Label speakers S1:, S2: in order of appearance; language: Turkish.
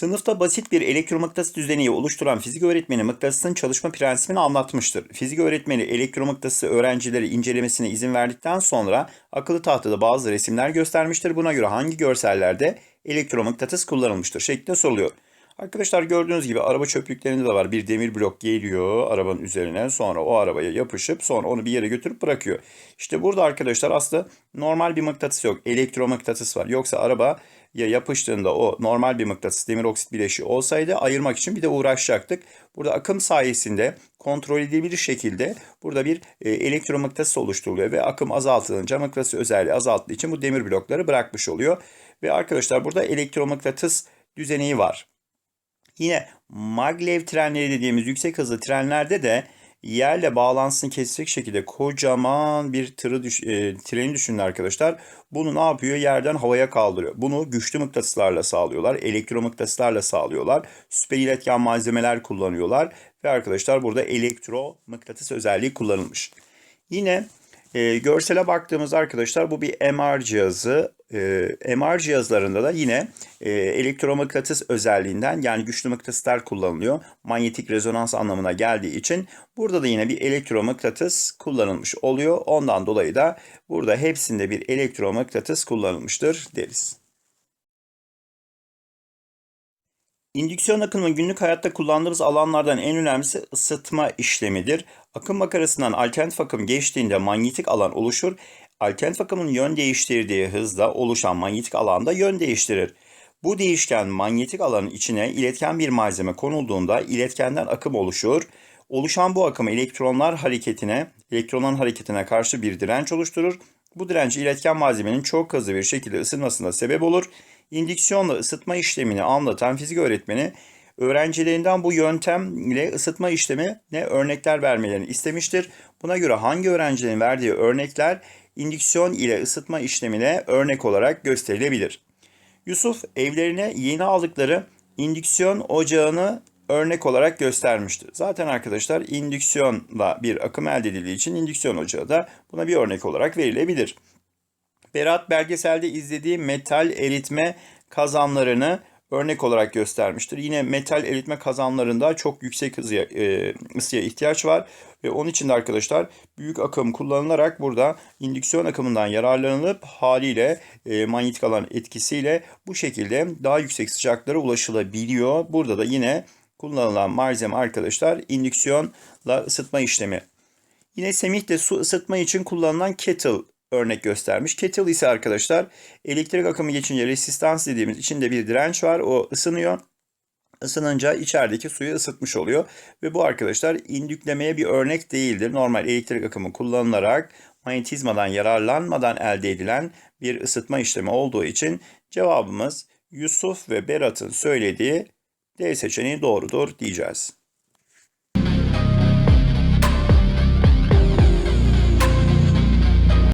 S1: Sınıfta basit bir elektromıknatıs düzeni oluşturan fizik öğretmeni mıknatısın çalışma prensibini anlatmıştır. Fizik öğretmeni elektromıknatısı öğrencileri incelemesine izin verdikten sonra akıllı tahtada bazı resimler göstermiştir. Buna göre hangi görsellerde elektromıknatıs kullanılmıştır şeklinde soruluyor. Arkadaşlar gördüğünüz gibi araba çöplüklerinde de var. Bir demir blok geliyor arabanın üzerine sonra o arabaya yapışıp sonra onu bir yere götürüp bırakıyor. İşte burada arkadaşlar aslında normal bir mıknatıs yok. Elektromıknatıs var. Yoksa araba ya yapıştığında o normal bir mıknatıs demir oksit bileşiği olsaydı ayırmak için bir de uğraşacaktık. Burada akım sayesinde kontrol edilebilir şekilde burada bir e, elektromıknatıs oluşturuluyor ve akım azaltılınca mıknatıs özelliği azalttığı için bu demir blokları bırakmış oluyor. Ve arkadaşlar burada elektromıknatıs düzeneği var. Yine maglev trenleri dediğimiz yüksek hızlı trenlerde de yerle bağlantısını kesecek şekilde kocaman bir tırı düş, e, treni düşünün arkadaşlar. Bunu ne yapıyor? Yerden havaya kaldırıyor. Bunu güçlü mıknatıslarla sağlıyorlar. Elektromıknatıslarla sağlıyorlar. Süper iletken malzemeler kullanıyorlar. Ve arkadaşlar burada elektromıknatıs özelliği kullanılmış. Yine e, görsele baktığımız arkadaşlar bu bir MR cihazı. E, MR cihazlarında da yine e, elektromıknatıs özelliğinden yani güçlü mıknatıslar kullanılıyor. Manyetik rezonans anlamına geldiği için burada da yine bir elektromıknatıs kullanılmış oluyor. Ondan dolayı da burada hepsinde bir elektromıknatıs kullanılmıştır deriz. İndüksiyon akımının günlük hayatta kullandığımız alanlardan en önemlisi ısıtma işlemidir. Akım makarasından alternatif akım geçtiğinde manyetik alan oluşur. Alternatif akımın yön değiştirdiği hızda oluşan manyetik alanda yön değiştirir. Bu değişken manyetik alanın içine iletken bir malzeme konulduğunda iletkenden akım oluşur. Oluşan bu akım elektronlar hareketine, elektronların hareketine karşı bir direnç oluşturur. Bu direnç iletken malzemenin çok hızlı bir şekilde ısınmasına sebep olur. İndüksiyonla ısıtma işlemini anlatan fizik öğretmeni öğrencilerinden bu yöntem ile ısıtma işlemine örnekler vermelerini istemiştir. Buna göre hangi öğrencilerin verdiği örnekler indüksiyon ile ısıtma işlemine örnek olarak gösterilebilir. Yusuf evlerine yeni aldıkları indüksiyon ocağını örnek olarak göstermişti. Zaten arkadaşlar indüksiyonla bir akım elde edildiği için indüksiyon ocağı da buna bir örnek olarak verilebilir. Berat belgeselde izlediği metal eritme kazanlarını örnek olarak göstermiştir. Yine metal eritme kazanlarında çok yüksek hızıya, e, ısıya ihtiyaç var ve onun için de arkadaşlar büyük akım kullanılarak burada indüksiyon akımından yararlanılıp haliyle e, manyetik alan etkisiyle bu şekilde daha yüksek sıcaklara ulaşılabiliyor. Burada da yine kullanılan malzeme arkadaşlar indüksiyonla ısıtma işlemi. Yine Semih de su ısıtma için kullanılan kettle örnek göstermiş. Kettle ise arkadaşlar elektrik akımı geçince resistans dediğimiz içinde bir direnç var. O ısınıyor. Isınınca içerideki suyu ısıtmış oluyor. Ve bu arkadaşlar indüklemeye bir örnek değildir. Normal elektrik akımı kullanılarak manyetizmadan yararlanmadan elde edilen bir ısıtma işlemi olduğu için cevabımız Yusuf ve Berat'ın söylediği D seçeneği doğrudur diyeceğiz.